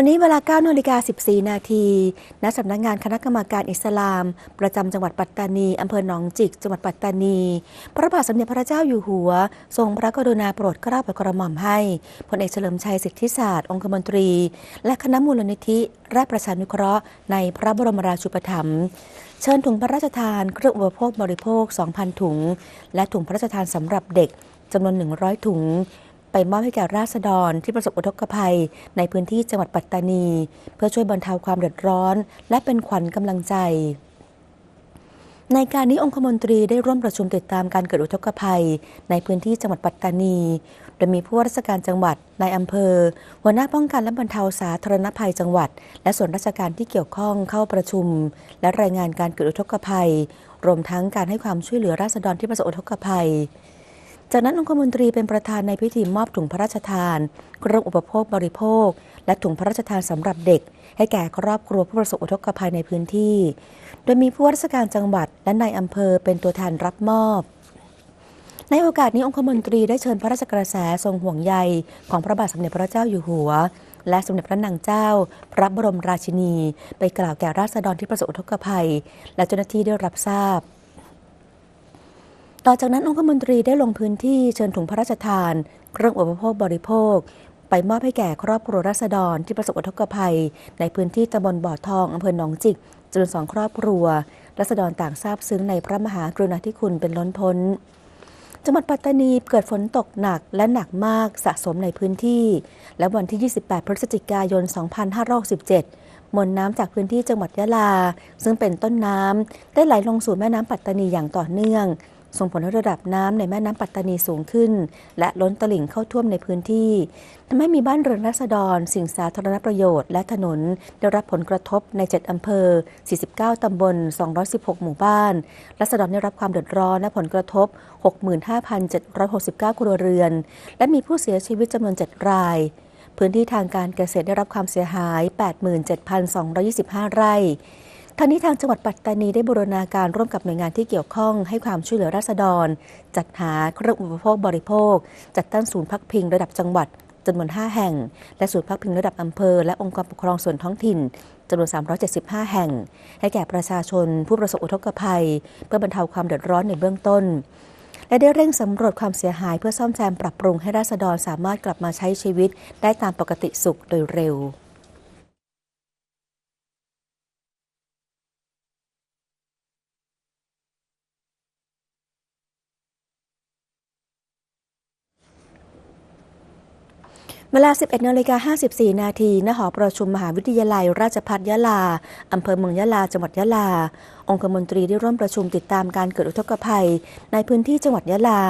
วันนี้เวลา9นาฬิกา14 นาที ณ สำนักงานคณะกรรมการอิสลาม ประจำจังหวัดปัตตานี อำเภอหนองจิก จังหวัดปัตตานี พระบาทสมเด็จพระเจ้าอยู่หัว ทรงพระกรุณาโปรดเกล้าโปรดกระหม่อมให้ พลเอกเฉลิมชัยสิทธิศาสตร์ องคมนตรี และคณะมูลนิธิราชประชานุเคราะห์ ในพระบรมราชูปถัมภ์เชิญถุงพระราชทานเครื่องอุปโภคบริโภค 2,000 ถุง และถุงพระราชทานสำหรับเด็กจำนวน 100 ถุง ไปมอบให้แก่ราษฎรที่ประสบอุทกภัย ในพื้นที่จังหวัดปัตตานี เพื่อช่วยบรรเทาความเดือดร้อน และเป็นขวัญกำลังใจ ในการนี้องคมนตรีได้ร่วมประชุมติดตามการเกิดอุทกภัย ในพื้นที่จังหวัดปัตตานี โดยมีผู้ว่าราชการจังหวัดนายอำเภอ หัวหน้าป้องกันและบรรเทาสาธารณภัยจังหวัด และส่วนราชการที่เกี่ยวข้องเข้าประชุม และรายงานการเกิดอุทกภัย รวมทั้งการให้ความช่วยเหลือราษฎรที่ประสบอุทกภัย จากนั้นองคมนตรีเป็นประธานในพิธีมอบถุงพระราชทานเครื่องอุปโภคบริโภค และถุงพระราชทานสำหรับเด็ก ให้แก่ครอบครัวผู้ประสบอุทกภัยในพื้นที่ โดยมีผู้ว่าราชการจังหวัดและนายอำเภอเป็นตัวแทนรับมอบในโอกาสนี้องคมนตรีได้เชิญพระราชกระแสทรงห่วงใยของพระบาทสมเด็จพระเจ้าอยู่หัว และสมเด็จพระนางเจ้า พระบรมราชินี ไปกล่าวแก่ราษฎรที่ประสบอุทกภัย และเจ้าหน้าที่ได้รับทราบ ต่อจากนั้นองคมนตรีได้ลงพื้นที่เชิญถุงพระราชทาน เครื่องอุปโภคบริโภค ไปมอบให้แก่ครอบครัวราษฎรที่ประสบอุทกภัย ในพื้นที่ตำบลบ่อทองอำเภอหนองจิกจำนวนสองครอบครัวราษฎรต่างทราบซึ้งในพระมหากรุณาธิคุณเป็นล้นพ้น จังหวัดปัตตานีเกิดฝนตกหนักและหนักมากสะสมในพื้นที่ และวันที่ 28 พฤศจิกายน 2567 มวลน้ำจากพื้นที่จังหวัดยะลา ซึ่งเป็นต้นน้ำได้ไหลลงสู่แม่น้ำปัตตานีอย่างต่อเนื่อง ส่งผลให้ระดับน้ำในแม่น้ำปัตตานีสูงขึ้น และล้นตลิ่งเข้าท่วมในพื้นที่ทำให้มีบ้านเรือนราษฎร สิ่งสาธารณประโยชน์และถนน ได้รับผลกระทบใน 7 อำเภอ 49 ตำบล 216 หมู่บ้านราษฎรได้รับความเดือดร้อนและผลกระทบ 65,769 ครัวเรือน และมีผู้เสียชีวิตจำนวน 7 รายพื้นที่ทางการเกษตรได้รับความเสียหาย 87,225 ไร่ ทางนี้ทางจังหวัดปัตตานีได้บูรณาการร่วมกับหน่วยงานที่เกี่ยวข้องให้ความช่วยเหลือราษฎร จัดหาเครื่องอุปโภคบริโภค จัดตั้งศูนย์พักพิงระดับจังหวัดจำนวน 5 แห่ง และศูนย์พักพิงระดับอำเภอ และองค์กรปกครองส่วนท้องถิ่นจำนวน 375 แห่ง ให้แก่ประชาชนผู้ประสบอุทกภัย เพื่อบรรเทาความเดือดร้อนในเบื้องต้น และได้เร่งสำรวจความเสียหายเพื่อซ่อมแซมปรับปรุงให้ราษฎรสามารถกลับมาใช้ชีวิตได้ตามปกติสุขโดยเร็ว เวลา 11นาฬิกา54 นาทีณหอประชุมมหาวิทยาลัย ราชภัฏยะลา อำเภอเมืองยะลา จังหวัดยะลา องคมนตรีได้ร่วมประชุมติดตามการเกิดอุทกภัย ในพื้นที่จังหวัดยะลา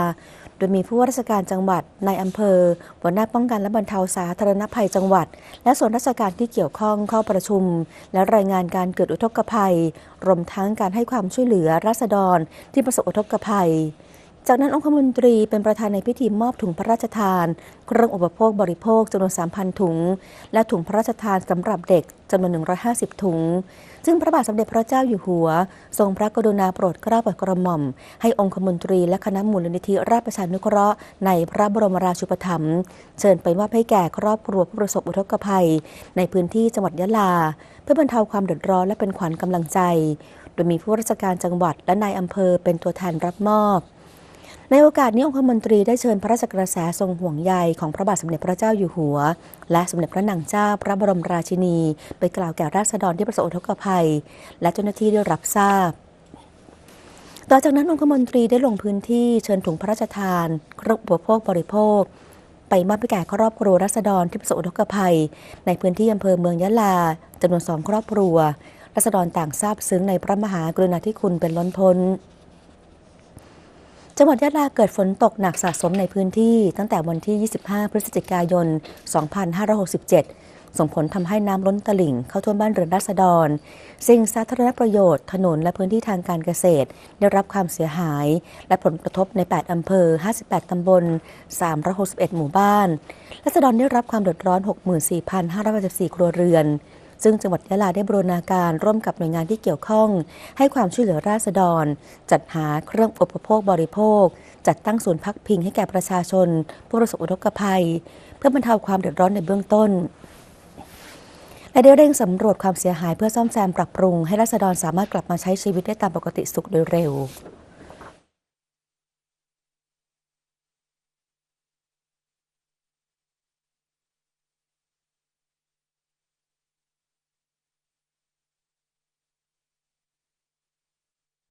โดยมีผู้ว่าราชการจังหวัด นายอำเภอ หัวหน้าป้องกันและบรรเทาสาธารณภัยจังหวัด และส่วนราชการที่เกี่ยวข้องเข้าประชุม และรายงานการเกิดอุทกภัย รวมทั้งการให้ความช่วยเหลือราษฎรที่ประสบอุทกภัย จากนั้นองคมนตรีเป็นประธานในพิธีมอบถุงพระราชทาน เครื่องอุปโภคบริโภคจำนวน 3,000 ถุง และถุงพระราชทานสำหรับเด็กจำนวน 150 ถุง ซึ่งพระบาทสมเด็จพระเจ้าอยู่หัว ทรงพระกรุณาโปรดเกล้าโปรดกระหม่อม ให้องคมนตรีและคณะมูลนิธิราชประชานุเคราะห์ในพระบรมราชูปถัมภ์เชิญไปมอบให้แก่ครอบครัวผู้ประสบอุทกภัย ในพื้นที่จังหวัดยะลา เพื่อบรรเทาความเดือดร้อนและเป็นขวัญกำลังใจ โดยมีผู้ราชการจังหวัดและนายอำเภอเป็นตัวแทนรับมอบ ในโอกาสนี้องคมนตรีได้เชิญพระราชกระแสทรงห่วงใยของพระบาทสมเด็จพระเจ้าอยู่หัว และสมเด็จพระนางเจ้าพระบรมราชินี ไปกล่าวแก่ราษฎรที่ประสบอุทกภัย และเจ้าหน้าที่ได้รับทราบต่อจากนั้นองคมนตรีได้ลงพื้นที่เชิญถุงพระราชทานเครื่องอุปโภคบริโภค ไปมอบให้แก่ครอบครัวราษฎรที่ประสบอุทกภัย ในพื้นที่อำเภอเมืองยะลาจำนวนสองครอบครัวราษฎรต่างทราบซึ้งในพระมหากรุณาธิคุณเป็นล้นพ้น จังหวัดยะลาเกิดฝนตกหนักสะสมในพื้นที่ ตั้งแต่วันที่ 25 พฤศจิกายน 2567 ส่งผลทำให้น้ำล้นตลิ่งเข้าท่วมบ้านเรือนราษฎร สิ่งสาธารณประโยชน์ ถนนและพื้นที่ทางการเกษตร ได้รับความเสียหาย และผลกระทบใน 8 อำเภอ 58 ตำบล 361 หมู่บ้าน ราษฎรได้รับความเดือดร้อน 64,584 ครัวเรือน ซึ่งจังหวัดยะลาได้บรูรณาการร่วมกับหน่วยงานที่เกี่ยวข้อง ให้ความช่วยเหลือราษฎร จัดหาเครื่องอุปโภคบริโภค จัดตั้งศูนย์พักพิงให้แก่ประชาชน ผู้ประสบอุทกภัย เพื่อบรรเทาความเดือดร้อนในเบื้องต้นและได้เร่งสำรวจความเสียหายเพื่อซ่อมแซมปรับปรุง ให้รัษฎรสามารถกลับมาใช้ชีวิตได้ตามปกติสุขโดยเร็ว